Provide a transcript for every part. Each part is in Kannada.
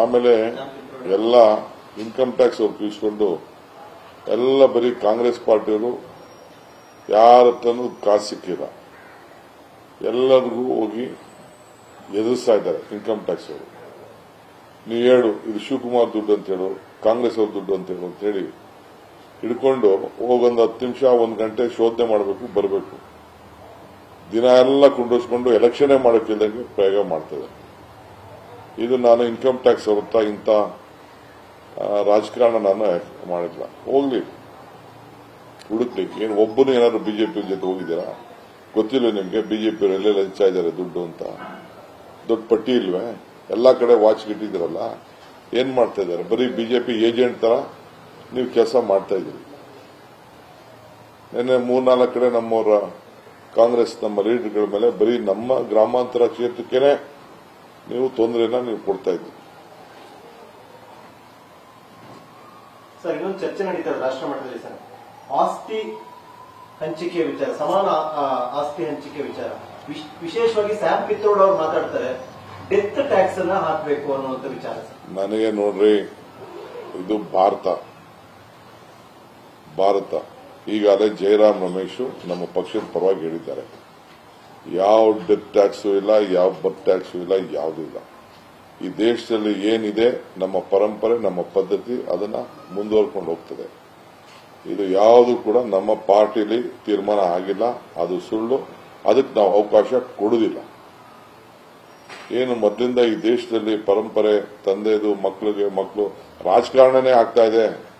ಆಮೇಲೆ ಎಲ್ಲ ಇನ್ಕಮ್ ಟ್ಯಾಕ್ಸ್ ಅವ್ರು ತಿಳಿಸ್ಕೊಂಡು ಎಲ್ಲ ಬರೀ ಕಾಂಗ್ರೆಸ್ ಪಾರ್ಟಿಯವರು ಯಾರ ಹತ್ರನೂ ಕಾಸು ಸಿಕ್ಕಿಲ್ಲ. ಎಲ್ಲರಿಗೂ ಹೋಗಿ ಎದುರಿಸ್ತಾ ಇದ್ದಾರೆ ಇನ್ಕಮ್ ಟ್ಯಾಕ್ಸ್ ಅವರು. ನೀವು ಹೇಳು ಇದು ಶಿವಕುಮಾರ್ ದುಡ್ಡು ಅಂತ ಹೇಳು ಕಾಂಗ್ರೆಸ್ ಅವ್ರ ದುಡ್ಡು ಅಂತ ಹೇಳು ಅಂತ ಹೇಳಿ ಹಿಡ್ಕೊಂಡು ಹೋಗೊಂದು ಹತ್ತು ನಿಮಿಷ ಒಂದು ಗಂಟೆ ಶೋಧನೆ ಮಾಡಬೇಕು ಬರಬೇಕು. ದಿನ ಎಲ್ಲ ಕುಂಡಿಸ್ಕೊಂಡು ಎಲೆಕ್ಷನ್ನೇ ಮಾಡೋಕ್ಕಿಲ್ದಂಗೆ ಪ್ರಯೋಗ ಮಾಡ್ತದೆ. ಇದು ನಾನು ಇನ್ಕಮ್ ಟ್ಯಾಕ್ಸ್ ಹೊರತ ಇಂಥ ರಾಜಕಾರಣ ನಾನು ಮಾಡಿಲ್ಲ. ಹೋಗ್ಲಿ. ಹುಡುಕ್ಲಿ ಏನು ಒಬ್ಬನು ಏನಾದ್ರು ಬಿಜೆಪಿ ಜೊತೆ ಹೋಗಿದ್ದೀರಾ? ಗೊತ್ತಿಲ್ಲ ನಿಮ್ಗೆ, ಬಿಜೆಪಿ ಎಲ್ಲೆಲ್ಲ ಲಂಚ ಇದ್ದಾರೆ ದುಡ್ಡು ಅಂತ. ದೊಡ್ಡ ಪಟ್ಟಿ ಇಲ್ವೇ? ಎಲ್ಲಾ ಕಡೆ ವಾಚ್ ಇಟ್ಟಿದ್ದೀರಲ್ಲ? ಏನ್ ಮಾಡ್ತಾ ಇದಾರೆ ಬರೀ ಬಿಜೆಪಿ ಏಜೆಂಟ್ ತರ ನೀವು ಕೆಲಸ ಮಾಡ್ತಾ ಇದ್ದೀರಿ. ನಿನ್ನೆ ಮೂರ್ನಾಲ್ಕು ಕಡೆ ನಮ್ಮವರ ಕಾಂಗ್ರೆಸ್ ನಮ್ಮ ಲೀಡರ್ಗಳ ಮೇಲೆ ಬರೀ ನಮ್ಮ ಗ್ರಾಮಾಂತರ ಕ್ಷೇತ್ರಕ್ಕೇನೆ ನೀವು ತೊಂದರೆನ ನೀವು ಕೊಡ್ತಾ ಇದ್ದೀರಿ. ಸರ್ ಇನ್ನೊಂದು ಚರ್ಚೆ ನಡೀತಾರೆ ರಾಷ್ಟ್ರ ಮಟ್ಟದಲ್ಲಿ ಸರ್. ಆಸ್ತಿ ಹಂಚಿಕೆ ವಿಚಾರ ಸಮಾನ ಆಸ್ತಿ ಹಂಚಿಕೆ ವಿಚಾರ. ವಿಶ್- ವಿಶೇಷವಾಗಿ ಸ್ಯಾಮ್ ಪಿತ್ರೋಡ್ ಅವರು ಮಾತಾಡ್ತಾರೆ ಡೆತ್ ಟ್ಯಾಕ್ಸ್ ಅನ್ನ ಹಾಕಬೇಕು ಅನ್ನುವಂತ ವಿಚಾರ ನನಗೆ ನೋಡ್ರಿ ಇದು ಭಾರತ. ಭಾರತ. ಈಗಾಗಲೇ ಜಯರಾಮ್ ರಮೇಶ್ ನಮ್ಮ ಪಕ್ಷದ ಪರವಾಗಿ ಹೇಳಿದ್ದಾರೆ. ಯಾವ ಡೆತ್ ಟ್ಯಾಕ್ಸು ಇಲ್ಲ, ಯಾವ ಬರ್ತ್ ಟ್ಯಾಕ್ಸು ಇಲ್ಲ, ಯಾವುದೂ ಇಲ್ಲ. ಈ ದೇಶದಲ್ಲಿ ಏನಿದೆ, ನಮ್ಮ ಪರಂಪರೆ, ನಮ್ಮ ಪದ್ಧತಿ ಅದನ್ನ ಮುಂದುವರ್ಕೊಂಡು ಹೋಗ್ತದೆ. ಇದು ಯಾವುದು ಕೂಡ ನಮ್ಮ ಪಾರ್ಟಿಲಿ ತೀರ್ಮಾನ ಆಗಿಲ್ಲ, ಅದು ಸುಳ್ಳು. ಅದಕ್ಕೆ ನಾವು ಅವಕಾಶ ಕೊಡುವುದಿಲ್ಲ. ಏನು ಮೊದಲಿಂದ ಈ ದೇಶದಲ್ಲಿ ಪರಂಪರೆ ತಂದೆದು ಮಕ್ಕಳಿಗೆ ಮಕ್ಕಳು ರಾಜಕಾರಣನೇ ಆಗ್ತಾ ಇದೆ.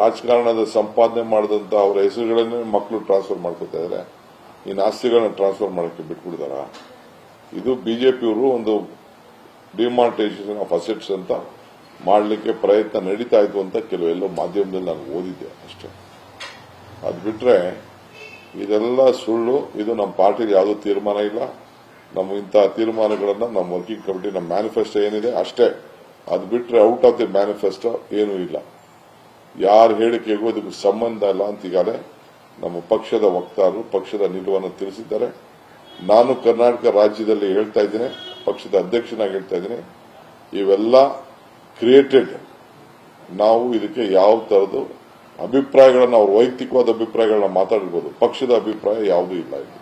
ರಾಜಕಾರಣದ ಸಂಪಾದನೆ ಮಾಡಿದಂತ ಅವರ ಹೆಸರುಗಳನ್ನು ಮಕ್ಕಳು ಟ್ರಾನ್ಸ್ಫರ್ ಮಾಡ್ಕೊತಾ ಇದ್ದಾರೆ ಇನ್ನು ಆಸ್ತಿಗಳನ್ನ ಟ್ರಾನ್ಸ್ಫರ್ ಮಾಡಕ್ಕೆ ಬಿಟ್ಬಿಡ್ತಾರ? ಇದು ಬಿಜೆಪಿಯವರು ಒಂದು ಡಿಮಾನಿಟೈಸೇಷನ್ ಆಫ್ ಅಸೆಟ್ಸ್ ಅಂತ ಮಾಡಲಿಕ್ಕೆ ಪ್ರಯತ್ನ ನಡೀತಾ ಇತ್ತು ಅಂತ ಕೆಲವೆಲ್ಲೋ ಮಾಧ್ಯಮದಲ್ಲಿ ನಾನು ಓದಿದ್ದೆ ಅಷ್ಟೇ. ಅದು ಬಿಟ್ರೆ ಇದೆಲ್ಲ ಸುಳ್ಳು, ಇದು ನಮ್ಮ ಪಾರ್ಟಿಗೆ ಯಾವುದೂ ತೀರ್ಮಾನ ಇಲ್ಲ. ನಮ್ಮ ಇಂತಹ ತೀರ್ಮಾನಗಳನ್ನು ನಮ್ಮ ವರ್ಕಿಂಗ್ ಕಮಿಟಿ ನಮ್ಮ ಮ್ಯಾನಿಫೆಸ್ಟೋ ಏನಿದೆ ಅಷ್ಟೇ. ಅದು ಬಿಟ್ರೆ ಔಟ್ ಆಫ್ ದಿ ಮ್ಯಾನಿಫೆಸ್ಟೋ ಏನೂ ಇಲ್ಲ. ಯಾರ ಹೇಳಿಕೆಗೂ ಇದಕ್ಕೆ ಸಂಬಂಧ ಇಲ್ಲ ಅಂತ ಈಗಾಗಲೇ ನಮ್ಮ ಪಕ್ಷದ ವಕ್ತಾರರು ಪಕ್ಷದ ನಿಲುವನ್ನು ತಿಳಿಸಿದ್ದಾರೆ. ನಾನು ಕರ್ನಾಟಕ ರಾಜ್ಯದಲ್ಲಿ ಹೇಳ್ತಾ ಇದ್ದೇನೆ ಪಕ್ಷದ ಅಧ್ಯಕ್ಷನಾಗಿ ಹೇಳ್ತಾ ಇದ್ದೀನಿ ಇವೆಲ್ಲ ಕ್ರಿಯೇಟೆಡ್ ನಾವು ಇದಕ್ಕೆ ಯಾವ ತರದ್ದು ಅಭಿಪ್ರಾಯಗಳನ್ನು ಅವರು ವೈಯಕ್ತಿಕವಾದ ಅಭಿಪ್ರಾಯಗಳನ್ನ ಮಾತಾಡಿರ್ಬೋದು ಪಕ್ಷದ ಅಭಿಪ್ರಾಯ ಯಾವುದೂ ಇಲ್ಲ ಇದು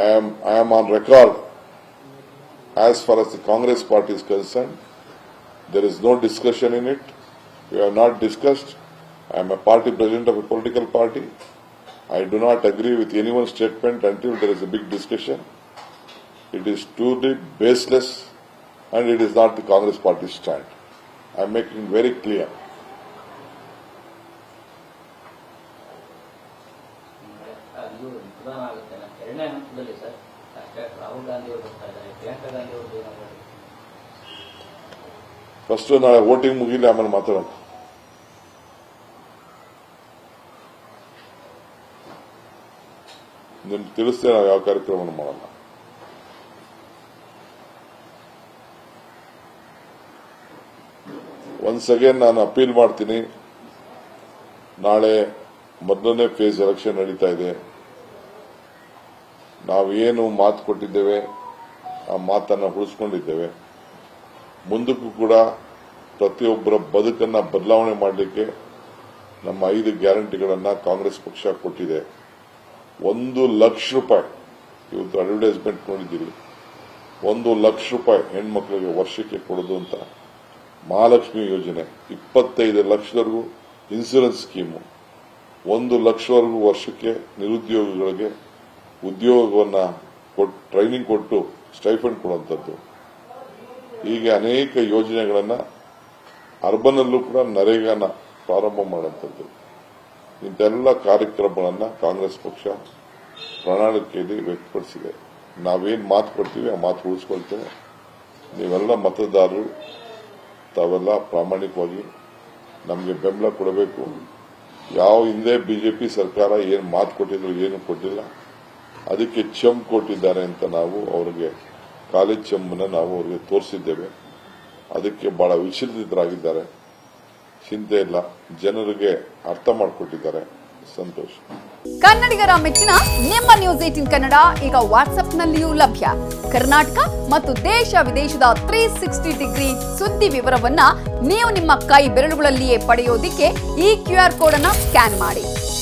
ಐ ಆಮ್ ಆನ್ ಸುಮ್ಮನೆ As far as the Congress party is concerned, there is no discussion in it. We have not discussed. I am a party president of a political party. I do not agree with anyone's statement until there is a big discussion. It is truly baseless and it is not the Congress party's stand. I am making very clear. ಅದು ಮತದಾನ ಆಗುತ್ತೆ ಎರಡನೇ ಹಂತದಲ್ಲಿ ಸರ್ ಅಷ್ಟೇ ಫಸ್ಟ್ ನಾಳೆ ವೋಟಿಂಗ್ ಮುಗಿಲಿ, ಆಮೇಲೆ ಮಾತಾಡೋಣ. ನಿಮ್ಗೆ ತಿಳಿಸ್ತೇವೆ ನಾವು ಯಾವ ಕಾರ್ಯಕ್ರಮವನ್ನು ಮಾಡೋಣ ಒನ್ಸ್ ಅಗೇನ್ ನಾನು ಅಪೀಲ್ ಮಾಡ್ತೀನಿ. ನಾಳೆ ಮೊದಲನೇ ಫೇಸ್ ಎಲೆಕ್ಷನ್ ನಡೀತಾ ಇದೆ. ನಾವೇನು ಮಾತು ಕೊಟ್ಟಿದ್ದೇವೆ, ಆ ಮಾತನ್ನ ಉಳಿಸ್ಕೊಂಡಿದ್ದೇವೆ. ಮುಂದಕ್ಕೂ ಕೂಡ ಪ್ರತಿಯೊಬ್ಬರ ಬದುಕನ್ನು ಬದಲಾವಣೆ ಮಾಡಲಿಕ್ಕೆ ನಮ್ಮ ಐದು ಗ್ಯಾರಂಟಿಗಳನ್ನ ಕಾಂಗ್ರೆಸ್ ಪಕ್ಷ ಕೊಟ್ಟಿದೆ. ಒಂದು ಲಕ್ಷ ರೂಪಾಯಿ ಇವತ್ತು ಅಡ್ವರ್ಟೈಸ್ಮೆಂಟ್ ನೋಡಿದ್ದೀರಿ. ಒಂದು ಲಕ್ಷ ರೂಪಾಯಿ ಹೆಣ್ಮಕ್ಳಿಗೆ ವರ್ಷಕ್ಕೆ ಕೊಡೋದು ಅಂತ. ಮಹಾಲಕ್ಷ್ಮಿ ಯೋಜನೆ, ಇಪ್ಪತ್ತೈದು ಲಕ್ಷದವರೆಗೂ ಇನ್ಸೂರೆನ್ಸ್ ಸ್ಕೀಮು ಒಂದು ಲಕ್ಷವರೆಗೂ ವರ್ಷಕ್ಕೆ ನಿರುದ್ಯೋಗಿಗಳಿಗೆ ಉದ್ಯೋಗವನ್ನ ಟ್ರೈನಿಂಗ್ ಕೊಟ್ಟು ಸ್ಟೈಫಂಡ್ ಕೊಡುವಂಥದ್ದು. ಹೀಗೆ ಅನೇಕ ಯೋಜನೆಗಳನ್ನ ಅರ್ಬನಲ್ಲೂ ಕೂಡ ನರೇಗಾನ ಪ್ರಾರಂಭ ಮಾಡುವಂಥದ್ದು. ಇಂತೆಲ್ಲ ಕಾರ್ಯಕ್ರಮಗಳನ್ನ ಕಾಂಗ್ರೆಸ್ ಪಕ್ಷ ಪ್ರಣಾಳಿಕೆಯಲ್ಲಿ ವ್ಯಕ್ತಪಡಿಸಿದೆ. ನಾವೇನ್ ಮಾತು ಕೊಡ್ತೀವಿ, ಆ ಮಾತು ಉಳಿಸ್ಕೊಳ್ತೇವೆ. ನೀವೆಲ್ಲ ಮತದಾರರು, ತಾವೆಲ್ಲ ಪ್ರಾಮಾಣಿಕವಾಗಿ ನಮಗೆ ಬೆಂಬಲ ಕೊಡಬೇಕು. ಯಾವ ಹಿಂದೆ ಬಿಜೆಪಿ ಸರ್ಕಾರ ಏನು ಮಾತು ಕೊಟ್ಟಿದ್ರು, ಏನು ಕೊಟ್ಟಿಲ್ಲ. ಅದಕ್ಕೆ ಚೆಮ್ ಕೊಟ್ಟಿದ್ದಾರೆ ಅಂತ ನಾವು ಅವರಿಗೆ ಕಾಲೇಜ್ ಚೆಮ್ಮನ್ನ ನಾವು ಅವರಿಗೆ ತೋರಿಸಿದ್ದೇವೆ. ಅದಕ್ಕೆ ಬಹಳ ವಿಚಲಿತರಾಗಿದ್ದಾರೆ. ಚಿಂತೆ ಇಲ್ಲ. ಜನರಿಗೆ ಅರ್ಥ ಮಾಡಿಕೊಟ್ಟಿದ್ದಾರೆ. ಸಂತೋಷ. ಕನ್ನಡಿಗರ ಮೆಚ್ಚಿನ ನಿಮ್ಮ ನ್ಯೂಸ್ ಏಟಿನ್ ಕನ್ನಡ ಈಗ ವಾಟ್ಸ್ಆಪ್ನಲ್ಲಿಯೂ ಲಭ್ಯ. ಕರ್ನಾಟಕ ಮತ್ತು ದೇಶ ವಿದೇಶದ ತ್ರೀ ಸಿಕ್ಸ್ಟಿ ಡಿಗ್ರಿ ಸುದ್ದಿ ವಿವರವನ್ನ ನೀವು ನಿಮ್ಮ ಕೈ ಬೆರಳುಗಳಲ್ಲಿಯೇ ಪಡೆಯೋದಿಕ್ಕೆ ಈ ಕ್ಯೂ ಆರ್ ಕೋಡ್ ಅನ್ನ ಸ್ಕ್ಯಾನ್ ಮಾಡಿ.